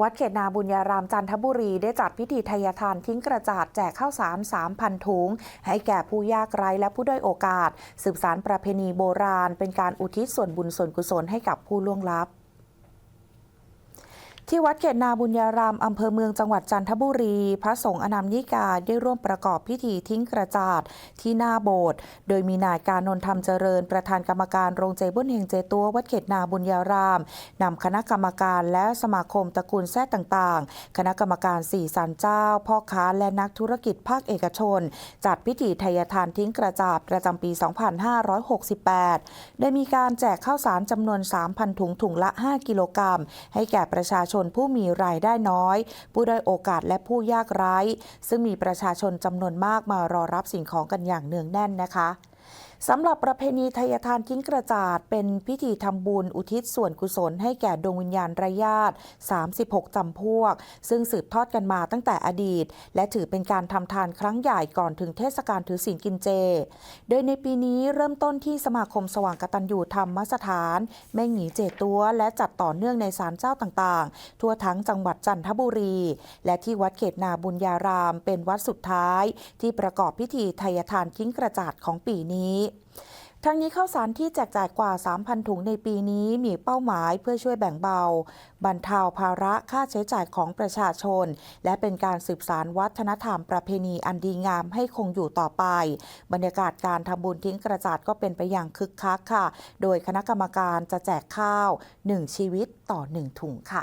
วัดเขตนาบุญญารามจันทบุรีได้จัดพิธีทยทานทิ้งกระจาดแจกข้าวสาร 3,000 ถุง ให้แก่ผู้ยากไร้และผู้ด้อยโอกาส สืบสารประเพณีโบราณ เป็นการอุทิศส่วนบุญส่วนกุศลให้กับผู้ล่วงลับ ที่วัดเขตนาบุญญารามอำเภอเมืองจังหวัดจันทบุรี พระสงฆ์อนามยิกาได้ร่วมประกอบพิธีทิ้งกระจาดที่หน้าโบสถ์โดยมีนายการนนท์ธรรมเจริญ ประธานกรรมการโรงเจบุญเฮงเจตัววัดเขตนาบุญญารามนำคณะกรรมการและสมาคมตระกูลแท้ต่างๆ คณะกรรมการสี่สันเจ้า พ่อค้าและนักธุรกิจภาคเอกชน จัดพิธีทายทานทิ้งกระจาดประจำปี 2568 ได้มีการแจกข้าวสารจำนวน 3,000 ถุงถุงละ 5 กิโลกรัมให้แก่ประชาชนผู้มีรายได้น้อย ผู้ด้อยโอกาสและผู้ยากไร้ ซึ่งมีประชาชนจำนวนมากมารอรับสิ่งของกันอย่างเนืองแน่นนะคะ สำหรับประเพณีทายทานทิ้งกระจาด เป็นพิธีทำบุญอุทิศส่วนกุศลให้แก่ดวงวิญญาณไร้ญาติ 36 จำพวก ซึ่งสืบทอดกันมาตั้งแต่อดีต และถือเป็นการทำทานครั้งใหญ่ก่อนถึงเทศกาลถือศีลกินเจ โดยในปีนี้เริ่มต้นที่สมาคมสว่างกตัญญูธรรมสถานแม่หงีเจตัว และจัดต่อเนื่องในศาลเจ้าต่างๆ ทั่วทั้งจังหวัดจันทบุรี และที่วัดเขตนาบุญญาราม เป็นวัดสุดท้าย ที่ประกอบพิธีทายทานทิ้งกระจาดของปีนี้ทั้งนี้ข้าวสารที่แจกจ่ายกว่า 3,000 ถุงในปีนี้มีเป้าหมายเพื่อช่วยแบ่งเบา บรรเทาภาระค่าใช้จ่ายของประชาชน และเป็นการสืบสารวัฒนธรรมประเพณีอันดีงามให้คงอยู่ต่อไป บรรยากาศการทำบุญทิ้งกระจาดก็เป็นไปอย่างคึกคักค่ะ โดยคณะกรรมการจะแจกข้าว 1 ชีวิตต่อ 1 ถุงค่ะ